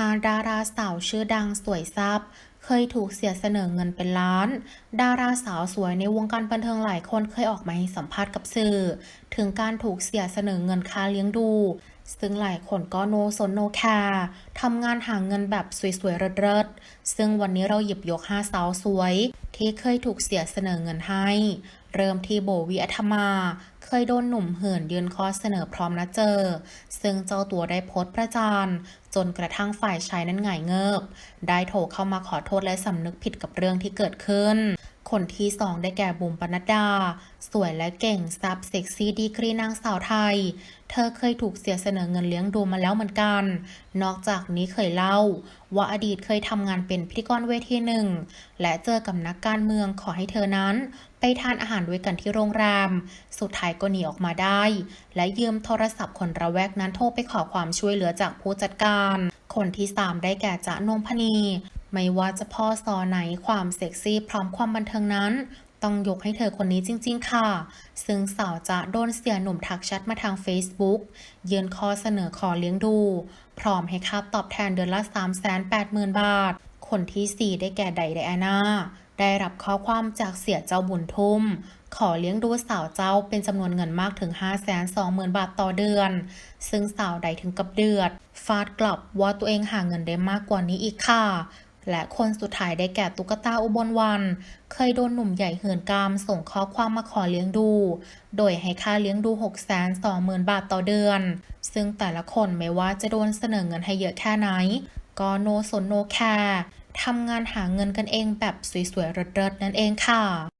หาดาราสาวชื่อดังสวยซับเคยถูกเสียเสนอเงินเป็นล้าน ดาราสาวสวยในวงการบันเทิงหลายคนเคยออกมาให้สัมภาษณ์กับสื่อ ถึงการถูกเสียเสนอเงินค่าเลี้ยงดู ซึ่งหลายคนก็โนสนโนแคร์ทำงานหาเงินแบบสวยๆเริศๆซึ่งวันนี้เราหยิบยกห้าสาวสวย ที่เคยถูกเสียเสนอเงินให้ เริ่มที่โบวีอัธมา เคยโดนหนุ่มเหินยืนข้อเสนอพร้อมนัดเจอ ซึ่งเจ้าตัวได้โพสต์ประจานจนกระทั่งฝ่ายชายนั้นหงายเงิบ ได้โทรเข้ามาขอโทษและสำนึกผิดกับเรื่องที่เกิดขึ้น คนที่สองได้แก่บุ๋มปนัดดา สวยและเก่งซับเซ็กซี่ดีกรีนางสาวไทย เธอเคยถูกเสียเสนอเงินเลี้ยงดูมาแล้วเหมือนกัน นอกจากนี้เคยเล่า ว่าอดีตเคยทำงานเป็นพิธีกรเวทีหนึ่ง และเจอกับนักการเมืองขอให้เธอนั้น ไปทานอาหารด้วยกันที่โรงแรม สุดท้ายก็หนีออกมาได้ และยืมโทรศัพท์คนระแวกนั้นโทรไปขอความช่วยเหลือจากผู้จัดการ คนที่สามได้แก่จ๊ะนงพนี ไม่ว่าจะพ่อซอไหนความเซ็กซี่พร้อมความบันเทิงนั้น ต้องยกให้เธอคนนี้จริง ๆ ค่ะ ซึ่งสาวจะโดนเสียหนุ่มทักแชทมาทาง Facebook ยื่นข้อเสนอขอเลี้ยงดู พร้อมให้ค่าตอบแทนเดือนละ 380,000 บาท คนทีสี่ 4 ได้แก่ไดไดอาน่าได้รับข้อความจากเสียเจ้าบุญทุ่ม ขอเลี้ยงดูสาวเจ้าเป็นจำนวนเงินมากถึง 520,000 บาทต่อเดือน ซึ่งสาวใดถึงกับเดือด ฟาดกลับว่าตัวเองหาเงินได้มากกว่านี้อีกค่ะ และคนสุดท้ายได้แก่ตุ๊กตาอุบลวัน เคยโดนหนุ่มใหญ่เหินกามส่งข้อความมาขอเลี้ยงดู โดยให้ค่าเลี้ยงดู 620,000 บาทต่อเดือน ซึ่งแต่ละคนไม่ว่าจะโดนเสนอเงินให้เยอะแค่ไหน ก็โนสนโนแคร์ทำงานหาเงินกันเองแบบสวยๆเริดๆนั่นเองค่ะ